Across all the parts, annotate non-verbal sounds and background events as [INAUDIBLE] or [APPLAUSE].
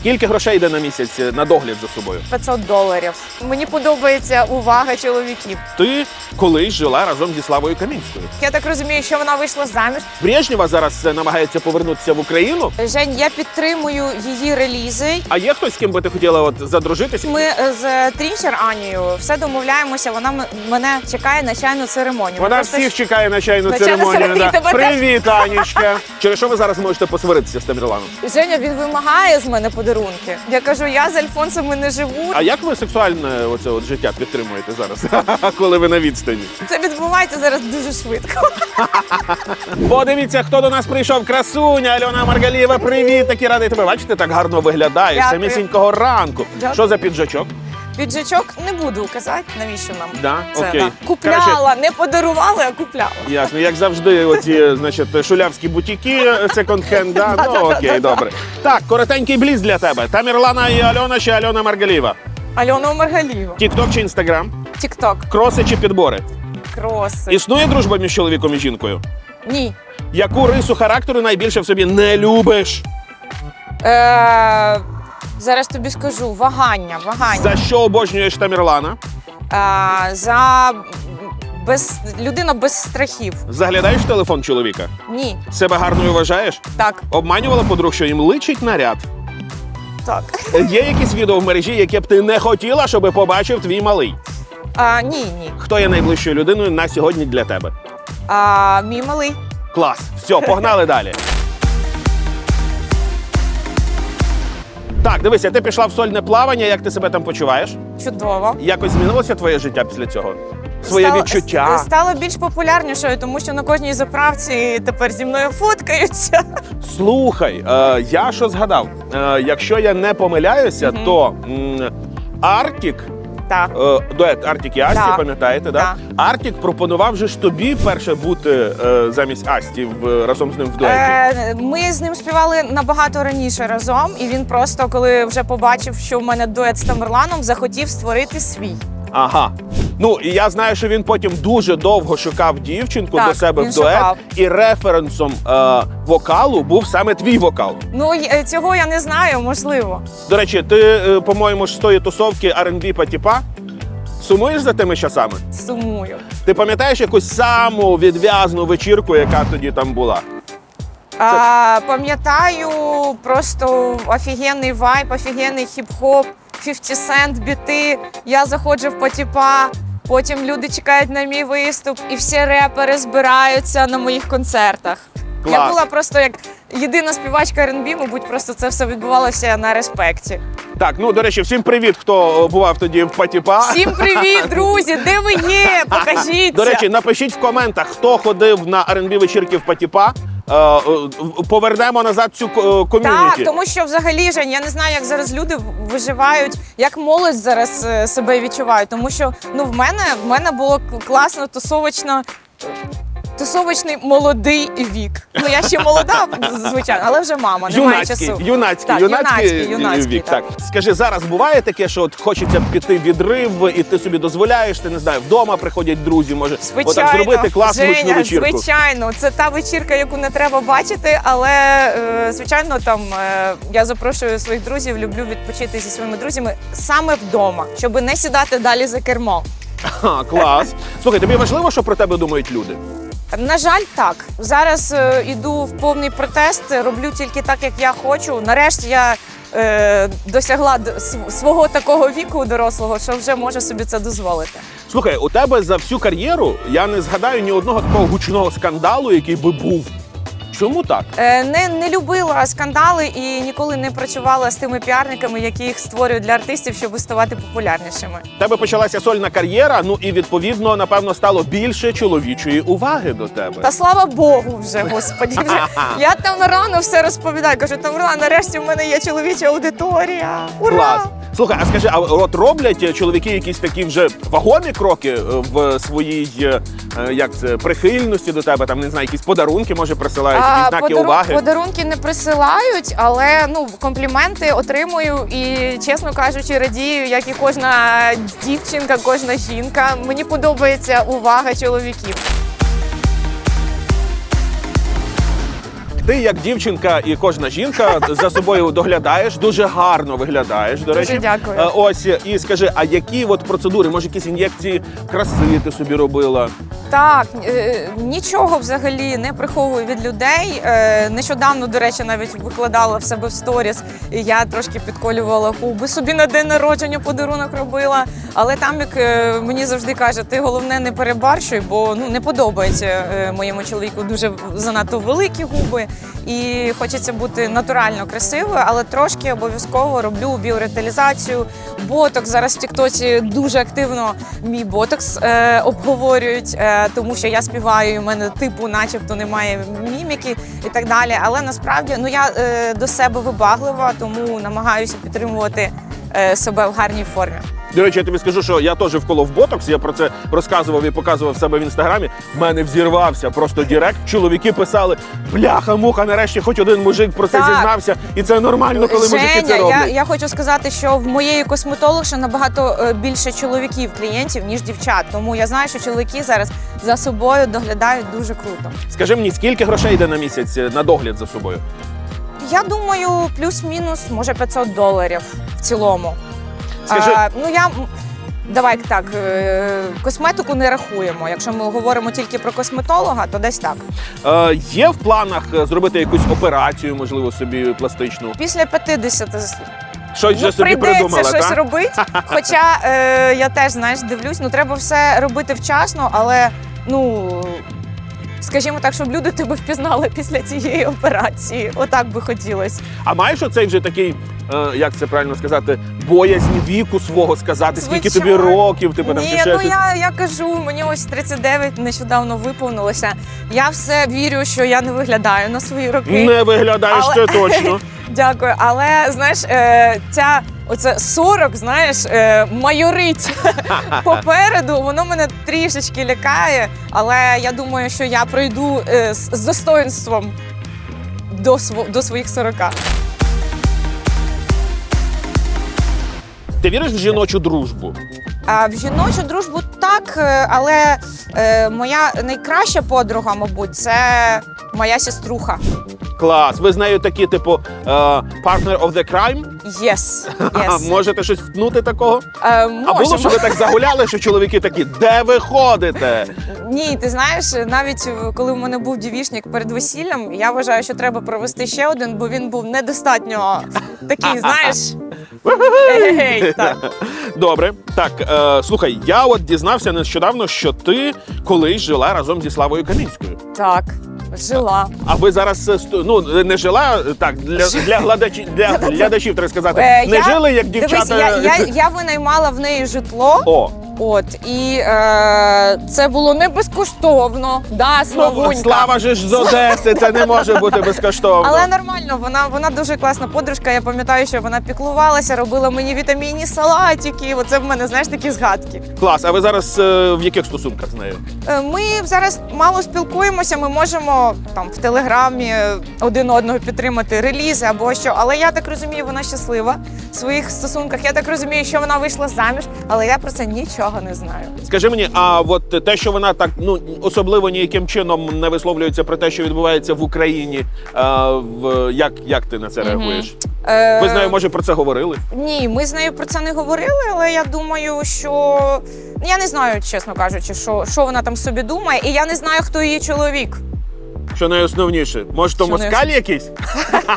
Скільки грошей йде на місяць е, на догляд за собою? 500 доларів. Мені подобається увага чоловіків. Ти колись жила разом зі Славою Камінською. Я так розумію, що вона вийшла заміж. Брежнєва зараз е, намагається повернутися в Україну. Жень, я підтримую її релізи. А є хтось, з ким би ти хотіла от задружитися? Ми е, з Трінчер Анією все домовляємося. Вона мене чекає на чайну церемонію. Вона Просто всіх чекає на чайну На церемонію. церемонію, тебе. Привіт, Анічка. Через що ви зараз можете посваритися з Тамірланом? Женя він вимагає з мене подарунки. Я кажу, я з Альфонсами не живу. А як ви сексуальне оце от життя підтримуєте зараз, [LAUGHS] коли ви на відстані? Це відбувається зараз дуже швидко. Подивіться, хто до нас прийшов. Красуня Альона Маргалієва. Привіт, такі радий тебе. Бачите, так гарно виглядаєш. Дякую. Самісінького ранку. Дякую. Що за піджачок? Піджачок не буду казати, навіщо нам. Да? Це Окей. да. купляла, не подарували, а купляла. Ясно, як завжди, оці значить, шулявські бутіки, секонд-хенд, да? ну окей, добре. Так, коротенький бліз для тебе. Тамірлана і Альона чи Альона Маргалієва? Альона Маргаліва. Тікток чи інстаграм? Тікток. Кроси чи підбори? Кроси. Існує дружба між чоловіком і жінкою? Ні. Яку рису характеру найбільше в собі не любиш? Е, зараз тобі скажу вагання. Вагання. За що обожнюєш Тамірлана? Е, за без людина без страхів. Заглядаєш в телефон чоловіка? Ні. Себе гарною вважаєш? Так. Обманювала подруг, що їм личить наряд. Так. Є якісь відео в мережі, яке б ти не хотіла, щоб побачив твій малий. А, ні, ні. Хто є найближчою людиною на сьогодні для тебе? А, мій малий. Клас. Все, погнали далі. Так, дивися, ти пішла в сольне плавання. Як ти себе там почуваєш? Чудово. Якось змінилося твоє життя після цього? Своє Стало- відчуття. стало більш популярнішою, тому що на кожній заправці тепер зі мною фоткаються. Слухай, е, я що згадав? Е, якщо я не помиляюся, то м, Артік, Так. е, дует Артік і Асті, Да. пам'ятаєте, да? Да. Артік пропонував же ж тобі перше бути е, замість Асті в, разом з ним в дуеті. Е, ми з ним співали набагато раніше разом, і він просто, коли вже побачив, що в мене дует з Тамерланом, захотів створити свій. Ага. Ну і я знаю, що він потім дуже довго шукав дівчинку Так, до себе він в дует, шукав. і референсом е, вокалу був саме твій вокал. Ну й- е, цього я не знаю, можливо. До речі, ти, е, по-моєму, ж з тої тусовки R&B Патіпа. Сумуєш за тими часами? Сумую. Ти пам'ятаєш якусь саму відв'язну вечірку, яка тоді там була? А, пам'ятаю просто офігенний вайб, офігенний хіп-хоп, 50 Cent, біти. Я заходжу в потіпа. Потім люди чекають на мій виступ, і всі репери збираються на моїх концертах. Я була просто як єдина співачка R&B, мабуть, просто це все відбувалося на респекті. Так, ну до речі, всім привіт, хто е, бував тоді в Патіпа. Всім привіт, друзі! Де ви є? [LAUGHS] Покажіться! До речі, напишіть в коментах, хто ходив на R&B вечірки в Патіпа. Е, е, Повернемо назад цю е, ком'юніті. Так, тому що взагалі Жень, я не знаю, як зараз люди виживають, як молодь зараз себе відчуває. Тому що ну в мене в мене було класно тусовочно. Тусовочний молодий вік. Ну я ще молода, звичайно, але вже мама, немає Юнацький, часу. юнацький, Так, юнацький, юнацький, вік. Так. так. Скажи, зараз буває таке, що от хочеться піти в відрив, і ти собі дозволяєш, ти не знаю, вдома приходять друзі, може отак зробити класну Женя, вечірку. звичайно, це та вечірка, яку не треба бачити, але е, звичайно, там е, я запрошую своїх друзів, люблю відпочити зі своїми друзями саме вдома, щоб не сідати далі за кермо. Ха, клас. Слухай, тобі важливо, що про тебе думають люди? На жаль, так. Зараз е, іду в повний протест, роблю тільки так, як я хочу. Нарешті я е, досягла свого такого віку дорослого, що вже можу собі це дозволити. Слухай, у тебе за всю кар'єру я не згадаю ні одного такого гучного скандалу, який би був. Чому так? Е, не, не любила скандали і ніколи не працювала з тими піарниками, які їх створюють для артистів, щоб ставати популярнішими. У тебе почалася сольна кар'єра, ну і відповідно, напевно, стало більше чоловічої уваги до тебе. Та слава Богу, вже господі. Вже [LAUGHS] я там рано все розповідаю. Кажу, там нарешті в мене є чоловіча аудиторія. Ура! Клас. Слухай, а скажи, а от роблять чоловіки якісь такі вже вагомі кроки е, в своїй е, е, як це прихильності до тебе? Там не знаю, якісь подарунки може присилають, якісь знаки подару- уваги. Подарунки не присилають, але ну компліменти отримую і, чесно кажучи, радію, як і кожна дівчинка, кожна жінка. Мені подобається увага чоловіків. Ти як дівчинка і кожна жінка за собою доглядаєш, дуже гарно виглядаєш. До Дуже речі, дякую. Е, Ось і скажи, а які от процедури, може, якісь ін'єкції краси ти собі робила? Так, е, нічого взагалі не приховую від людей. Е, Нещодавно, до речі, навіть викладала в себе в сторіс. і Я трошки підколювала губи собі на день народження подарунок робила. Але там, як е, мені завжди каже, ти головне не перебарщуй, бо ну не подобається е, моєму чоловіку дуже занадто великі губи. І хочеться бути натурально красивою, але трошки обов'язково роблю біореталізацію. Ботокс зараз в Тіктоці дуже активно мій ботокс е, обговорюють, е, тому що я співаю, і в мене типу, начебто, немає міміки і так далі. Але насправді ну я е, до себе вибаглива, тому намагаюся підтримувати е, себе в гарній формі. До речі, я тобі скажу, що я теж вколов ботокс. Я про це розказував і показував себе в інстаграмі. В мене взірвався просто дірект. Чоловіки писали: бляха, муха, нарешті, хоч один мужик про це Так. зізнався. І це нормально, коли мужики це Женя, роблять. я, я хочу сказати, що в моєї косметологші набагато е, більше чоловіків клієнтів ніж дівчат. Тому я знаю, що чоловіки зараз за собою доглядають дуже круто. Скажи мені, скільки грошей йде на місяць е, на догляд за собою? Я думаю, плюс-мінус, може 500 доларів в цілому. Скажи- А, ну я давай так, е, косметику не рахуємо. Якщо ми говоримо тільки про косметолога, то десь так. Е, є в планах е, зробити якусь операцію, можливо, собі пластичну? Після 50 з- Щось вже ну, собі придумала, щось так? робити. [LAUGHS] Хоча е, я теж знаєш, дивлюсь, ну треба все робити вчасно, але ну. Скажімо так, щоб люди тебе впізнали після цієї операції. Отак би хотілося. А маєш оцей вже такий, е, як це правильно сказати, боязнь віку свого сказати, скільки тобі Звичайно. років, типу там чи Ні, ще ну щось? я, я кажу, мені ось 39 нещодавно виповнилося. Я все вірю, що я не виглядаю на свої роки. Не виглядаєш Але- це точно. [LAUGHS] Дякую. Але знаєш, е, ця оце 40, знаєш, е, майорить [LAUGHS] попереду. Воно мене трішечки лякає. Але я думаю, що я пройду е, з, з достоинством до, сво- до своїх 40. Ти віриш в жіночу дружбу? А в жіночу дружбу так, е, але е, моя найкраща подруга, мабуть, це моя сеструха. Клас. Ви з нею такі, типу, е, partner of the crime? Yes, yes. [LAUGHS] можете щось втнути такого? Е, А було, що ви так загуляли, що чоловіки такі, де ви ходите? Ні, ти знаєш, навіть е, коли в мене був дівішник перед весіллям, я вважаю, що треба провести ще один, бо він був недостатньо такий, [LAUGHS] знаєш. Так. [LAUGHS] Добре, так е, слухай, я от дізнався нещодавно, що ти колись жила разом зі Славою Камінською. так, жила. А ви зараз е, сто- ну не жила так для, для глядачів для [LAUGHS] глядачів треба сказати. Е, не я- жили як дівчата. Дивись, я, я, [LAUGHS] я винаймала в неї житло. О, От і е, це було не безкоштовно. Да, ну, Славунька. Слава же ж з Одеси, це не може бути безкоштовно. Але нормально, вона, вона дуже класна подружка. Я пам'ятаю, що вона піклувалася, робила мені вітамінні салатики. Оце в мене знаєш такі згадки. Клас, а ви зараз е, в яких стосунках з нею? Е, Ми зараз мало спілкуємося. Ми можемо там в телеграмі один одного підтримати релізи або що. Але я так розумію, вона щаслива в своїх стосунках. Я так розумію, що вона вийшла заміж, але я про це нічого не знаю. Скажи мені, а от те, що вона так ну особливо ніяким чином не висловлюється про те, що відбувається в Україні, а, в як, як ти на це реагуєш? Е, Ви з нею може про це говорили? Ні, ми з нею про це не говорили, але я думаю, що я не знаю, чесно кажучи, що, що вона там собі думає, і я не знаю, хто її чоловік. Що найосновніше? Може, то Що москаль якийсь?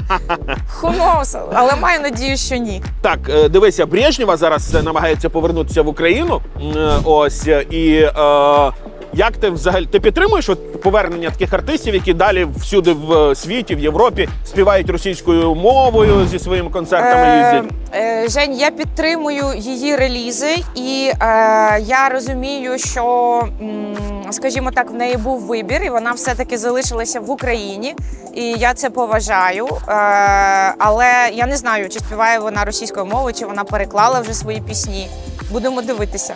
[LAUGHS] Хунос, але маю надію, що ні. Так, е, дивися, Брежнєва зараз е, намагається повернутися в Україну. М, е, Ось е, і е, як ти взагалі ти підтримуєш от повернення таких артистів, які далі всюди в е, світі, в Європі співають російською мовою зі своїми концертами їздять? е, Жень, я підтримую її релізи, і е, я розумію, що, м, скажімо так, в неї був вибір, і вона все-таки залишилася в Україні. І я це поважаю. Е, але я не знаю, чи співає вона російською мовою, чи вона переклала вже свої пісні. Будемо дивитися.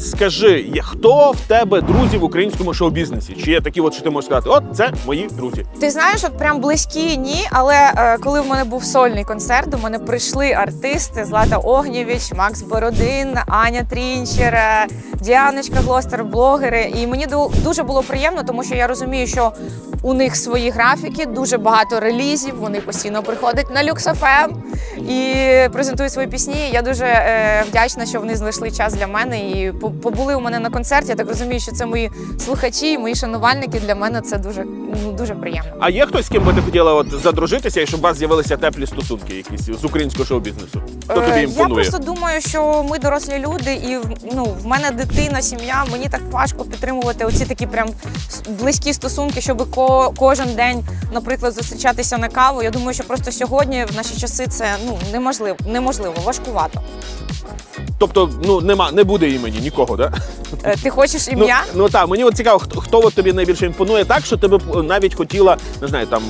Скажи, хто в тебе друзі в українському шоу-бізнесі? Чи є такі, от, що ти можеш сказати, от це мої друзі? Ти знаєш, от прям близькі ні, але е, коли в мене був сольний концерт, до мене прийшли артисти Злата Огнєвіч, Макс Бородин, Аня Трінчер, е, Діаночка Глостер, блогери. І мені дуже було приємно, тому що я розумію, що у них свої графіки, дуже багато релізів. Вони постійно приходять на LuxFM і презентують свої пісні. Я дуже е, вдячна, що вони знайшли час для мене і по- побули у мене на концерті. Я так розумію, що це мої слухачі, мої шанувальники. Для мене це дуже ну дуже приємно. А є хтось, з ким би ти хотіла от задружитися, і щоб у вас з'явилися теплі стосунки якісь з українського шоу-бізнесу? Хто тобі Е, Я просто думаю, що ми дорослі люди, і ну в мене дитина, сім'я. Мені так важко підтримувати оці такі прям близькі стосунки, щоб ко- кожен день, наприклад, зустрічатися на каву. Я думаю, що просто сьогодні в наші часи це ну неможливо, неможливо, важкувато. Тобто, ну нема, не буде імені нікого, да? Е, Ти хочеш ім'я? Ну, ну так, мені от цікаво, хто, хто от тобі найбільше імпонує так, що ти б навіть хотіла, не знаю, там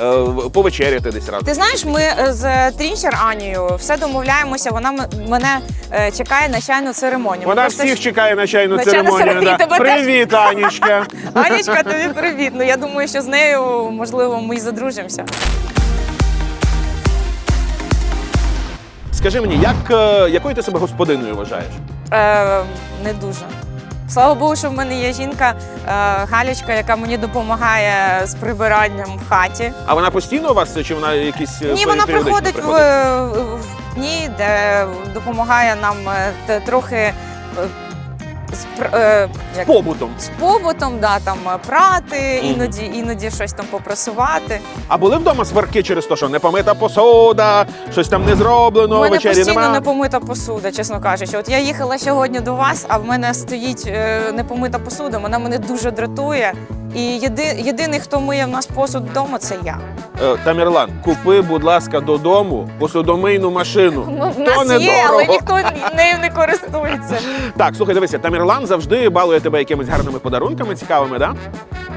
е, повечеряти десь разом. Ти знаєш, ми е, з Трінчер Анією все домовляємося. Вона м- мене е, чекає на чайну церемонію. Вона Просто всіх чекає на чайну На чайну церемонію. церемонію, тебе теж. Привіт, Анічка. [LAUGHS] Анічка, тобі привіт. Ну я думаю, що з нею можливо ми й задружимося. Скажи мені, як, е, якою ти себе господиною вважаєш? Е, не дуже. Слава Богу, що в мене є жінка е, Галічка, яка мені допомагає з прибиранням в хаті. А вона постійно у вас чи вона якісь е, Ні, вона періодично приходить в, в дні, де допомагає нам е, те- трохи е, з, пр- е, як, побутом? з побутом, да, там е, прати, Мгм. іноді, іноді щось там попрасувати. А були вдома сварки через те, що не помита посуда, щось там не зроблено, У мене вечері постійно нема. непомита посуда, чесно кажучи. От я їхала сьогодні до вас, а в мене стоїть е, непомита посуда. Вона мене дуже дратує. І єди, єдиний, хто миє в нас посуд вдома, це я. Е, Тамірлан, купи, будь ласка, додому посудомийну машину. Ну, в нас є, але ніхто нею не користується. Так, слухай, дивися, Тамірлан завжди балує тебе якимись гарними подарунками, цікавими, да?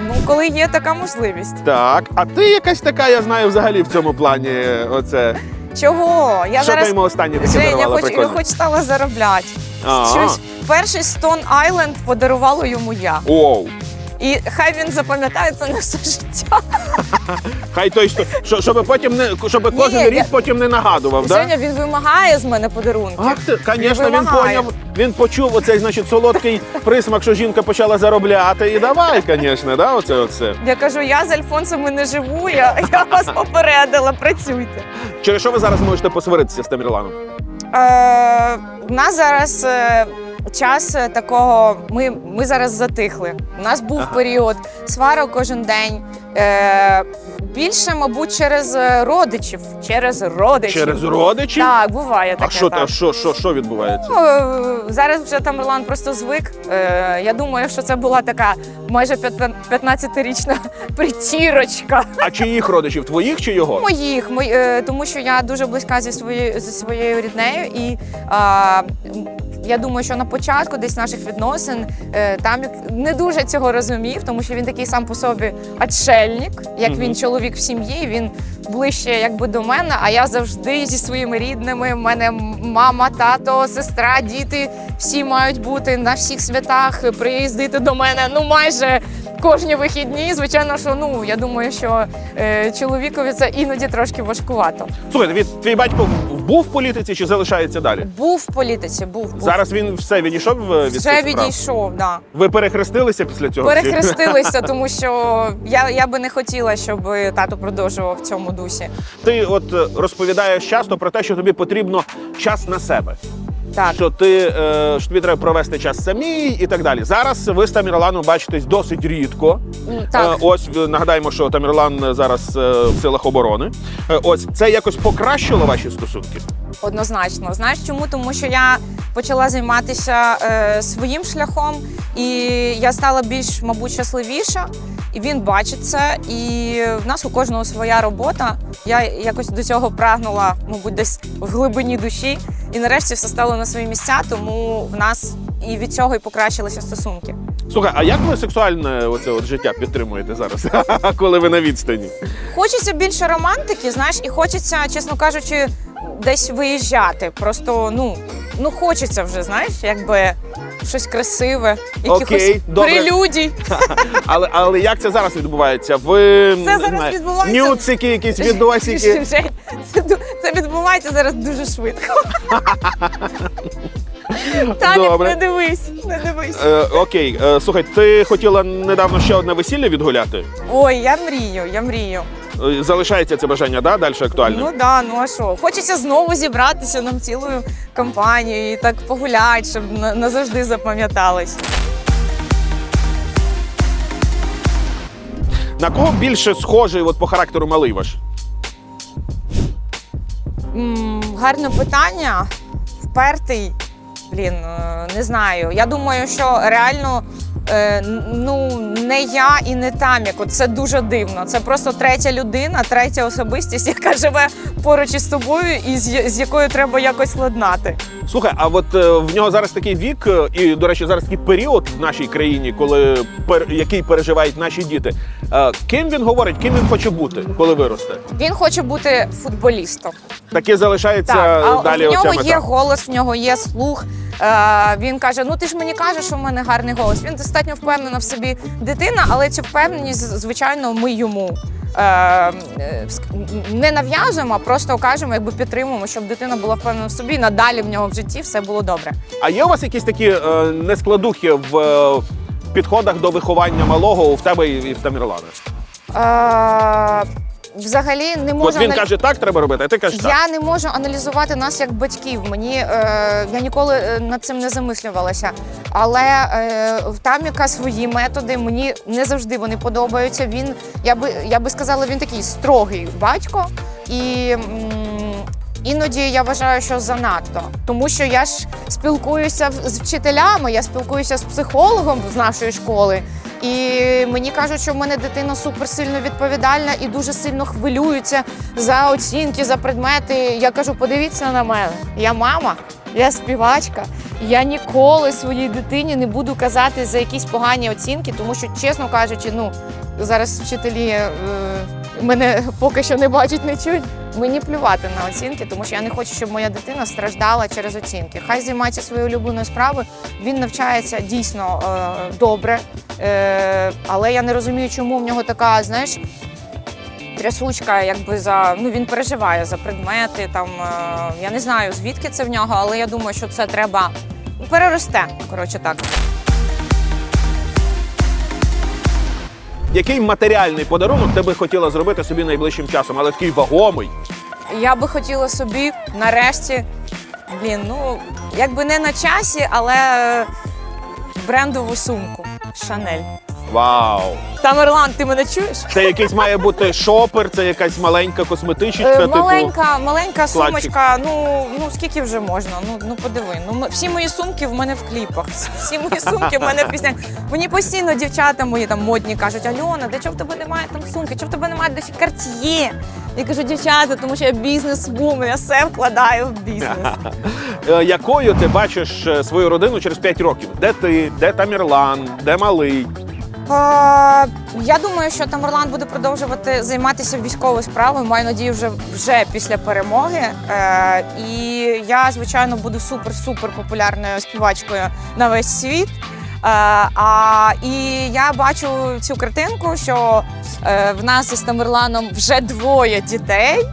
Ну, коли є така можливість. Так. А ти якась така, я знаю, взагалі в цьому плані. Оце. Чого? Я що ти зараз йому останнє таке Женя, дарувала? хоч, прикольне? хоч стала заробляти. Щось перший Stone Island подарувала йому я. Оу. І хай він запам'ятає це на все життя. Хай той, що, що- щоб потім не щоб Ні, кожен я- рік потім не нагадував, да? Він вимагає з мене подарунки. Ах ти, звісно, він вимагає. поняв, він почув оцей, значить, солодкий присмак, що жінка почала заробляти. І давай, звісно, да, оце, оце. Я кажу, я з Альфонсами не живу, я, я вас попередила, працюйте. Через що ви зараз можете посваритися з Тамірланом? Е, у нас зараз е, час е, такого. Ми, ми зараз затихли. У нас був Ага. період сварок кожен день. Е, більше, мабуть, через е, родичів. Через родичів. Через родичів? Так, буває таке. А що, так. та, що, що, що відбувається? Ну, е, Зараз вже Тамерлан просто звик. Е, Я думаю, що це була така майже 15-річна [LAUGHS] притірочка. А чиїх родичів? Твоїх чи його? Моїх, мої, е, тому що я дуже близька зі своєю зі своєю ріднею, і м, я думаю, що на початку десь наших відносин е, там не дуже цього розумів, тому що він такий сам по собі отшельник, як він чоловік в сім'ї, він ближче якби до мене. А я завжди зі своїми рідними. У мене мама, тато, сестра, діти всі мають бути на всіх святах, приїздити до мене. Ну майже кожні вихідні. Звичайно, що ну я думаю, що е, чоловікові це іноді трошки важкувато. Слухай, від, твій батько був в політиці чи залишається далі? Був в політиці, був, був. Зараз він все відійшов е, від вже цих справ? відійшов. Да. Ви перехрестилися після цього? Перехрестилися, [LAUGHS] тому що я, я би не хотіла, щоб тато продовжував в цьому дусі. Ти от е, розповідаєш часто про те, що тобі потрібно час на себе. Так. Що ти е, що тобі треба провести час самій і так далі. Зараз ви з Тамірланом бачитесь досить рідко. Так. Е, ось е, нагадаємо, що Тамірлан зараз е, в силах оборони. Е, ось це якось покращило ваші стосунки. Однозначно. Знаєш чому? Тому що я почала займатися е, своїм шляхом, і я стала більш, мабуть, щасливіша. І він бачить це. І в нас у кожного своя робота. Я якось до цього прагнула, мабуть, десь в глибині душі. І нарешті все стало на свої місця, тому в нас і від цього і покращилися стосунки. Слухай, а як ви сексуальне оце от життя підтримуєте зараз, [LAUGHS] коли ви на відстані? Хочеться більше романтики, знаєш, і хочеться, чесно кажучи, десь виїжджати. Просто ну, ну хочеться вже, знаєш, якби щось красиве, якихось Окей, добре. прелюдій. [LAUGHS] Але, але як це зараз відбувається? Ви Це не зараз знаю, відбувається- нюцики, якісь відосики. [LAUGHS] Жень, Це, ду- це відбувається зараз дуже швидко. [LAUGHS] Танік, Добре. не дивись, не дивись. Е, окей, е, слухай, ти хотіла недавно ще одне весілля відгуляти? Ой, я мрію, я мрію. Е, Залишається це бажання, да? Далі актуальне? Ну да, ну а що? Хочеться знову зібратися нам цілою компанією і так погуляти, щоб на- назавжди запам'яталось. На кого більше схожий от, по характеру малий ваш? М, гарне питання. Впертий. Блін, е, не знаю. Я думаю, що реально е, ну, не я і не Тамік. От Це дуже дивно. Це просто третя людина, третя особистість, яка живе поруч із тобою і з, з якою треба якось ладнати. Слухай, а от е, в нього зараз такий вік, е, і, до речі, зараз такий період в нашій країні, коли пер, який переживають наші діти. Е, ким він говорить, ким він хоче бути, коли виросте? Він хоче бути футболістом. Таке залишається Так, а далі. в нього оця є голос, в нього є слух. Е, він каже: Ну ти ж мені кажеш, що в мене гарний голос. Він достатньо впевнена в собі дитина, але цю впевненість, звичайно, ми йому. е, е, Не нав'язуємо, а просто кажемо, якби підтримуємо, щоб дитина була впевнена в собі. і Надалі в нього в житті все було добре. А є у вас якісь такі е, нескладухи в е, підходах до виховання малого у в тебе і в Тамірлана? Е, взагалі не От можу він анал- каже, так треба робити, а ти кажеш так. Я не можу аналізувати нас як батьків. Мені е, я ніколи е, над цим не замислювалася. Але е, в Таміка свої методи мені не завжди вони подобаються. Він я би я би сказала, він такий строгий батько і. Іноді я вважаю, що занадто, тому що я ж спілкуюся з вчителями, я спілкуюся з психологом з нашої школи, і мені кажуть, що в мене дитина суперсильно відповідальна і дуже сильно хвилюється за оцінки, за предмети. Я кажу, подивіться на мене. Я мама, я співачка. Я ніколи своїй дитині не буду казати за якісь погані оцінки, тому що, чесно кажучи, ну зараз вчителі е, мене поки що не бачать, не чують. Мені плювати на оцінки, тому що я не хочу, щоб моя дитина страждала через оцінки. Хай займається своєю улюбленою справою. Він навчається дійсно е, добре, е, але я не розумію, чому в нього така, знаєш, трясучка, якби за ну він переживає за предмети. Там е, я не знаю звідки це в нього, але я думаю, що це треба ну, переросте. Коротше, так. Який матеріальний подарунок ти би хотіла зробити собі найближчим часом, але такий вагомий? Я би хотіла собі нарешті, блін, ну якби не на часі, але брендову сумку Шанель. Вау! Тамерлан, ти мене чуєш? Це якийсь має бути шопер, це якась маленька косметичка, Е, типу. маленька, маленька складчик. сумочка. Ну ну скільки вже можна? Ну ну подиви. Ну ми- всі мої сумки в мене в кліпах. Всі мої сумки в мене в піснях. Мені постійно дівчата мої там модні кажуть: Альона, де чого в тебе немає там сумки? Чого в тебе немає досі карт'є? Я кажу, дівчата, тому що я бізнес-вумен, я все вкладаю в бізнес. [LAUGHS] Е, Якою ти бачиш е, свою родину через 5 років? Де ти, де Тамірлан, де малий? Е, Я думаю, що Тамерлан буде продовжувати займатися військовою справою. Маю надію, вже вже після перемоги. Е, І я, звичайно, буду супер-супер популярною співачкою на весь світ. Е, А і я бачу цю картинку, що в нас із Тамерланом вже двоє дітей.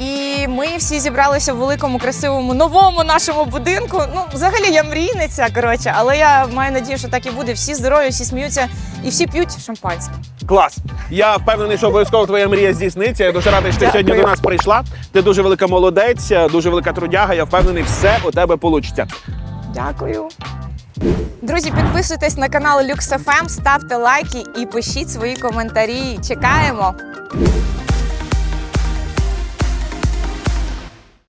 І ми всі зібралися в великому, красивому новому нашому будинку. Ну, взагалі я мрійниця, коротше, але я маю надію, що так і буде. Всі здорові, всі сміються і всі п'ють шампанське. Клас. Я впевнений, що обов'язково твоя мрія здійсниться. Я дуже радий, що ти сьогодні до нас прийшла. Ти дуже велика молодець, дуже велика трудяга. Я впевнений, все у тебе вийде. Дякую. Друзі, підписуйтесь на канал LuxFM, ставте лайки і пишіть свої коментарі. Чекаємо.